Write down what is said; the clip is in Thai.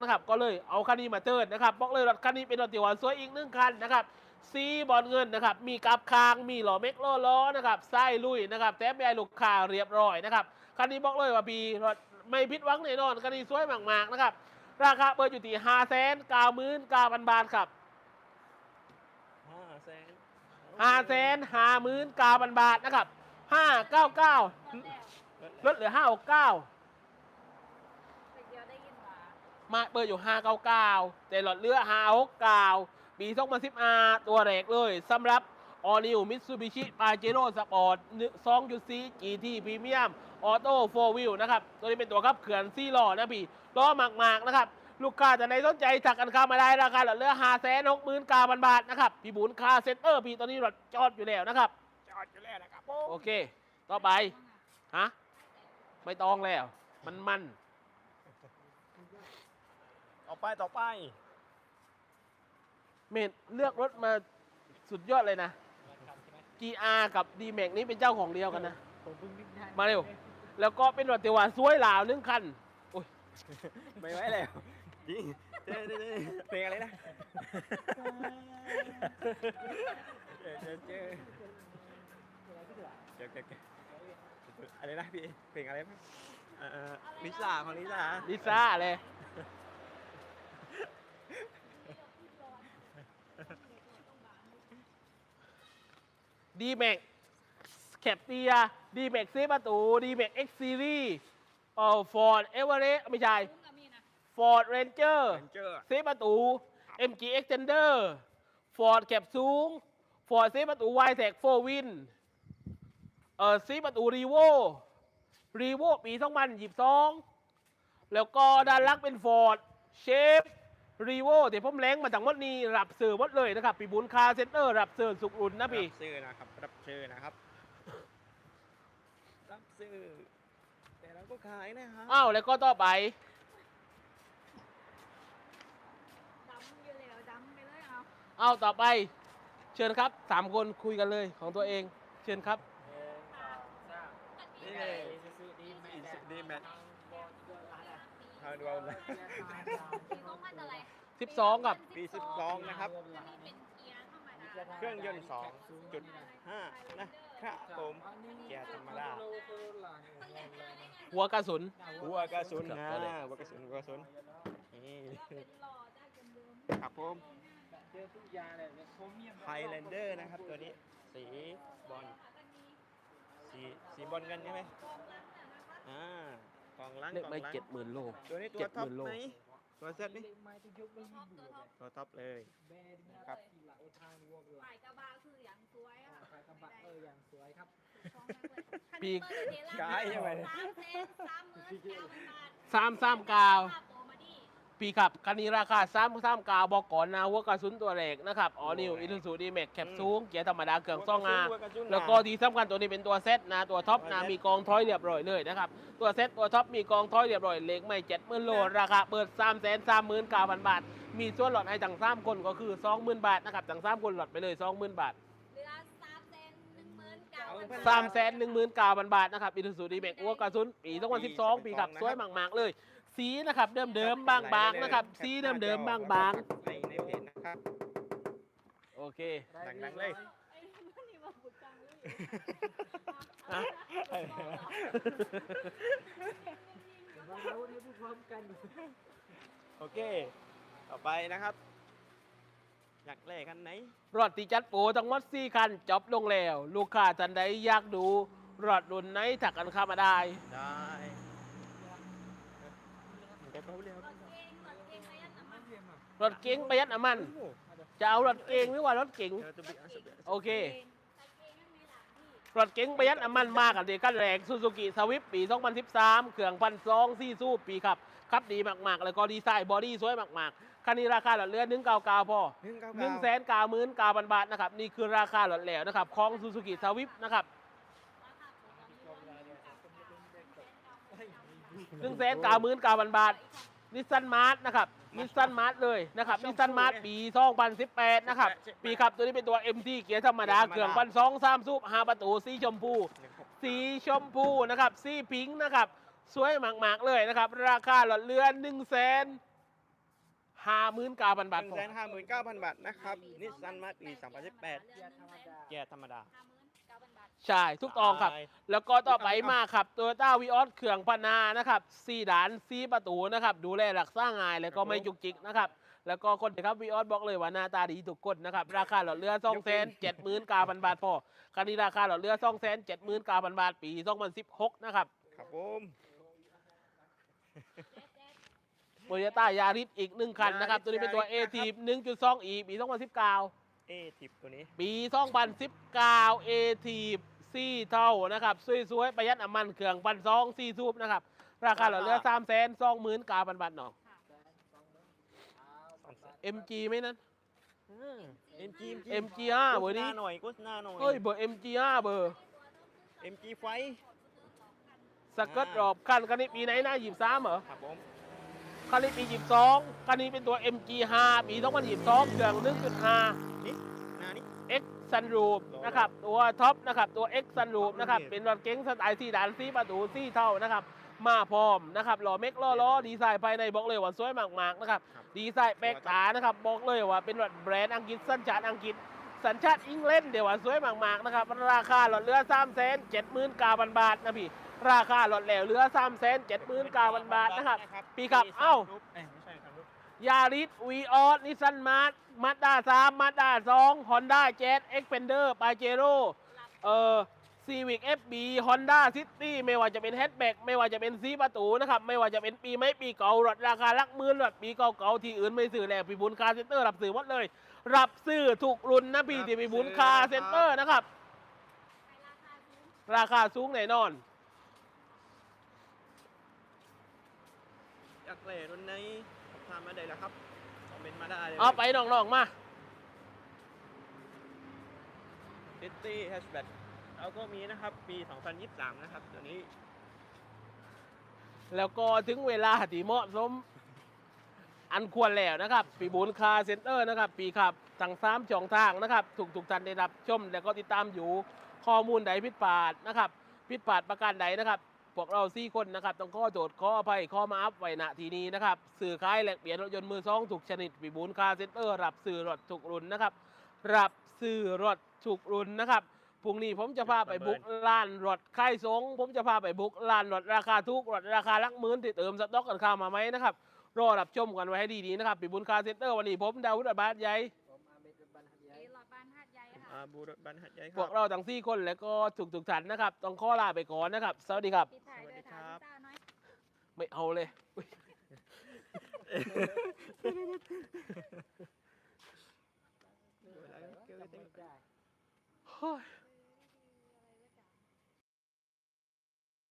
นะครับก็เลยเอาคันนี้มาเติร์นนะครับบอกเลยรถคันนี้เป็นรถที่ว่าสวยอีกหนึ่งคันนะครับสีบอลเงินนะครับมีกับคางมีหล่อเม็กล้อล้อนะครับไส้ลุยนะครับแต้มใบลูกค้าเรียบร้อยนะครับคันนี้บอกเลยว่าปีรถไม่ผิดหวังแน่นอนคันนี้สวยมากๆนะครับราคาเปิดอยู่ที่ห้าแสนเก้าหมื่นเก้าพันบาทครับห้าแสนห้าแสนห้าหมื่นเก้าพันบาทนะครับห้าเก้าเก้าลดเหลือห้าหกเก้าเดียวได้ยิน ว่ามาเปิดอยู่ 599 แต่หลอดเลือ569 ปี2015ตัวแรกเลยสำหรับ All New Mitsubishi Pajero Sport 2.4 GT Premium Auto 4 Wheel นะครับ ตัวนี้เป็นตัวขับเขื่อนซี่ล้อนะพี่ล้อมาก ๆ นะครับ ลูกค้าจะในสนใจถักกันเข้ามาได้ราคาหลอดเลือ5 6 9 0 0 0บาทนะครับ พี่บุญคาเซ็นเตอร์พี่ตัวนี้หลอดจอดอยู่แล้วนะครับ จอดอยู่แล้วนะครับผโอมเค ต่อไปฮะไม่ต้องแล้ว มันมัน ต่อไปต่อไปเมดเลือกรถมาสุดยอดเลยนะ GR กับ D Max นี้เป็นเจ้าของเดียวกันนะ ผมเพิ่งนึกได้มาเร็ว แล้วก็เป็นรถเทวาสวยหลาวหนึ่งคันไม่ไหวแล้วจริงเจ๊เจ๊เจ๊เพลงอะไรนะเจ๊เจ๊เจ๊เจ๊เจ๊เจ๊อะไรนะพี่เพลงอะไรนะเอ่อลิซ่าของลิซ่าลิซ่าเลย D Max แคปเตีย D Max ซีประตู D Max X Series เอ่อ Ford Everest ไม่ใช่คุ้มกับมีนะ Ford Ranger เรนเจอร์เซฟประตู MG Extender Ford แคปซูง Ford เซฟประตู y t e c 4 Win เอ่อซีประตู Revo Revo ปี 2022 แล้วก็ด้านหลังเป็น Ford Shape Revo เดี๋ยวผมแรงมาจากหมดนี้รับสื่อหมดเลยนะครับปีบุญคาเซ็นเตอร์รับสื่อสุกอุ่นนะพี่รับซื้อนะครับรับซื้อนะครับ รับซื้อแต่เราก็ขายนะครับอ้าวแล้วก็ต่อไปดำอยู่แล้วดำไปเลยเอาอ้าวต่อไป เชิญครับสามคนคุยกันเลยของตัวเอง เชิญครับ นี่เลยดีแมท ทางดวงนะปีสองพันอะไร12กับ ปี12นะครับจะมีเป็นเกียร์ธรรมดาเครื่องยนต์2.5นะครับผมเกียร์ธรรมดาหัวกระสุน หัวกระสุนครับนะเอาเลยหัวกระสุนหัวกระสุนนี่เป็นหล่อได้เดิมครับผมเจอทุกอย่างเลยโครเมียมไฮแลนเดอร์นะครับตัวนี้สีบอลสีสีบอลกันใช่ไหมอ่า กล่องล้างเล็กกล่องไม่ล้างเจ็ดหมื่นโล ตัวนี้ตัวเจ็ดหท็อปมื่นโล ไหนตัวเซตนี่ไม้ที่ยกไม่มีเบื่อเลยตัวท็อปเลยแบร์ดิครับที่หลังทางวัวเบื่อฝ่ายกระบะคืออย่างสวยอะขายกระบะเอออย่างสวยครับปีกายใช่ไหม สามเซนสามหมื่นเก้าพันบาท สามสามกาวค่าตัวมาดิ ปีครับคันนี้ราคาสามสามกาวบอกก่อนนะหัวกระสุนตัวแรกนะครับออนิวอิลูซูดีแม็กแคปซูงเกียร์ธรรมดาเครื่องซ่องงาหักระสุนแล้วก็ที่สำคัญตัวนี้เป็นตัวเซตนะตัวท็อปนะมีกองท้อยเรียบร้อยเลยนะครับตัวเซตตัวท็อปมีกองท้อยเรียบร้อยเล็กไม่เจ็ดหมื่นโลราคาเปิดสามแสนสามหมื่นเก้าพันบาท มีส่วนลดให้ทั้งสามคนก็คือสองหมื่นบาทนะครับทั้งสามคนลดไปเลยสองหมื่นบาทเหลือสามเซนหนึ่งหมื่นเก้าพันสามแสนหนึ่งหมื่นเก้าพันบาทนะครับอิลูซูดีแม็กหัวกระสุนปีสองพันสิบสองปีครับสวยมากๆเลย สีนะครับ เดิมๆบางๆนะครับ สีเดิมๆบางในในเพจนะครับๆโอเคดังๆเลยไอ้มันนี่มาบุกจังเลยอะเราเราเรียนพร้อมกันโอเค ต่อไปนะครับ อยากเล่กันไหนรถที่จัดโปรทั้งหมดสี่คันจบลงแล้ว ลูกค้าท่านใดอยากดูรถรุ่นไหนถักกันเข้ามาได้ ได้เดี๋ยวเขาเรียกรถเก่งรถเก่งระยะน้ำมันเรียนมารถเก๋งประหยัดน้ำมัน จะเอารถเก๋งหรือว่ารถเก๋งเดี๋ยวจะไปเอาสเปรย์โอเครถเก่งยังมีหลังที่รถเก๋งประหยัดน้ำมันมากกันดีกันแรงซูซูกิสวิปปี 2013 เครื่องพันซองซี่สู้ปีครับขับดีมากๆ แล้วก็ดีไซน์บอดี้สวยมากๆ คันนี้ราคาหลอดเรือ1 9 9พอหนึ่งเก้า1 9 9 0 0 0 0บาทนะครับ นี่คือราคาหลอดแล้วนะครับของซูซูกิสวิปนะครับ ราคาปกติตอนนี้จากสามแสนเก้าห มื่น1 9 9 0 0 0บาทนิสสันมาร์ทนะครับนิสสันมาร์ทเลยนะครับนิสสันมาร์ทปี2018นะครับปีครับตัวนี้เป็นตัว MT เกียร์ธรรมดาเครื่องพันสองสามสูบห้าประตูสีชมพู สีชมพูนะครับสีพิงค์นะครับสวยมากๆเลยนะครับ ราคาหลอดเรือน1 0 0 0 0 0ห้าหมื่นเก้าพันหบาทนึ่งพอแสนห้าหมื่นเก้าพันบาทนะครับนิสสันมาร์ปีสองพันสิบแปดเกียร์ธรรมดา ใช่ทุกตองครับ แล้วก็ต่อไปมาครับโตโยต้าวีออสเขื่องพนานะครับสี่ด่านสี่ประตูนะครับ ดูแลหลักสร้างงานแล้วก็ไม่จุกจิกนะครับ แล้วก็คนครับวีออสบอกเลยว่าหน้าตาดีถูกกดนะครับ ราคาหลอดเรือสองแสนเจ็ดหมื่นเก้าพันบาทพอคันนี้ราคาหลอดเรือสองแสนเจ็ดหมื่นเก้าพันบาทปีสองพันสิบหกนะครับครับผมโตโยต้ายาริสอีกหนึ่งคันนะครับ ตัวนี้เป็นตัวเอทีหนึ่งจุดสองอีปีสองพันสิบเก้า เอทิปตัวนี้ ปีซ่องพันสิบเก้าเอทีซี่เท่านะครับซวยซวยประหยัดน้มันเครื่องพันซองสี่ทูบนะครับ ราคาหลอดเรือสามแสนสองหมื่นกาบันบัทหน่องเอ็มจีไหมนั้น เอ็มจีเอ็มจีห้าเบอร์นี้ หน่อยกุศนาหน่อยเอ้ยเบอร์ MG ห้าเบอร์ เอ็มจีไฟสกัดรอบคันกันนี้ปีไหนหน้าหยิบซ้ำเหรอครับผม คันนี้ปีหยิบสองคันนี้เป็นตัว MG5 ปี2022เครื่อง1.5นี่หน้านี้ X Sunroof นะครับ ตัวท็อปนะครับ ตัว X Sunroof นะครับ เป็นรถเก๋งสไตล์สี่ด่านสี่ประตูสี่เท่านะครับ มาพร้อมนะครับหล่อเม็กล้อล้อดีไซน์ภายในบอกเลยว่าสวยมากๆนะครับครับดีไซน์แปลกตานะครับ บอกเลยว่าเป็นรถแบรนด์อังกฤษสัญชาติอังกฤษ สัญชาติอังกฤษเดี๋ยวว่าสวยมากๆนะครับ ราคาหลอดเรือ3 7 9 0 0 0บาทนะพี่ ราคาหลอดแหลวเรือ3 7 9 0 0 0บาทนะครับ ปีครับ เอ้าเอ้ยไม่ใช่ครับลูกยาริสวีออสนิสันมาร์มาด้าสามมาด้าสองฮอนด้าเจ็ตเอ็กเพนเดอร์ปาเจโร่เอ่อ ซีวิกเอฟบีฮอนด้าซิตี้ไม่ว่าจะเป็นแฮชแบ็กไม่ว่าจะเป็นซีประตูนะครับไม่ว่าจะเป็นปีไม่ปีเก่ารถราคาลักหมื่นรถปีเก่าๆที่อื่นไม่ซื้อแล้วปีบุญคาร์เซ็นเตอร์รับซื้อหมดเลย รับซื้อถูกรุ่นนะพี่ที่ปีบุญคาร์เซ็นเตอร์นะครับ ราคาสูงแน่นอนอยากเล่รุ่นไหนทำมาได้แล้วครับคอมเมนต์มาได้เลยเอาไปน้องๆมาซิตี้แฮชแบ็ก เราก็มีนะครับ ปี 2023 นะครับตัวนี้ แล้วก็ถึงเวลาที่เหมาะสม อันควรแล้วนะครับ ปีบุญคาเซ็นเตอร์นะครับ ปีขับทั้งสามช่องทางนะครับ ถูกถูกท่านได้รับชม แล้วก็ติดตามอยู่ข้อมูลใดผิดพลาดนะครับ ผิดพลาดประการใดนะครับพวกเราสี่คนนะครับต้องข้อโจทย์ข้ออภัยข้อมาอัพไว้ณทีนี้นะครับสื่อขายแหลกเปลี่ยนรถยนต์มือสองถูกชนิดปีบุญคาเซ็นเตอร์รับสื่อรถถูกรุ่นนะครับรับสื่อรถถูกรุ่นนะครับ พรุ่งนี้ผมจะพาไปบุกลานรถค่ายสง ผมจะพาไปบุกลานรถราคาทุกรถราคาลักหมื่นที่เติมสต็อกกันเข้ามาไหมนะครับรอรับชมกันไว้ให้ดีๆนะครับปีบุญคาร์เซ็นเตอร์วันนี้ผมดาวุฒิบาทใหญ่ผมอาเมดบันหัดใหญ่เอหลอดบ้านหาดใหญ่ค่ะอ่าบูรบันหัดใหญ่คพรัวกเราทั้งสี่คนแล้วก็ถูกถูกๆท่านนะครับ ต้องขอลาไปก่อนนะครับ สวัสดีครับปิดถ่ายด้วยค่ะสวัสดีครับลิซ่าน้อยไม่เอาเลยอุ๊ยไม่ได้เฮ้ย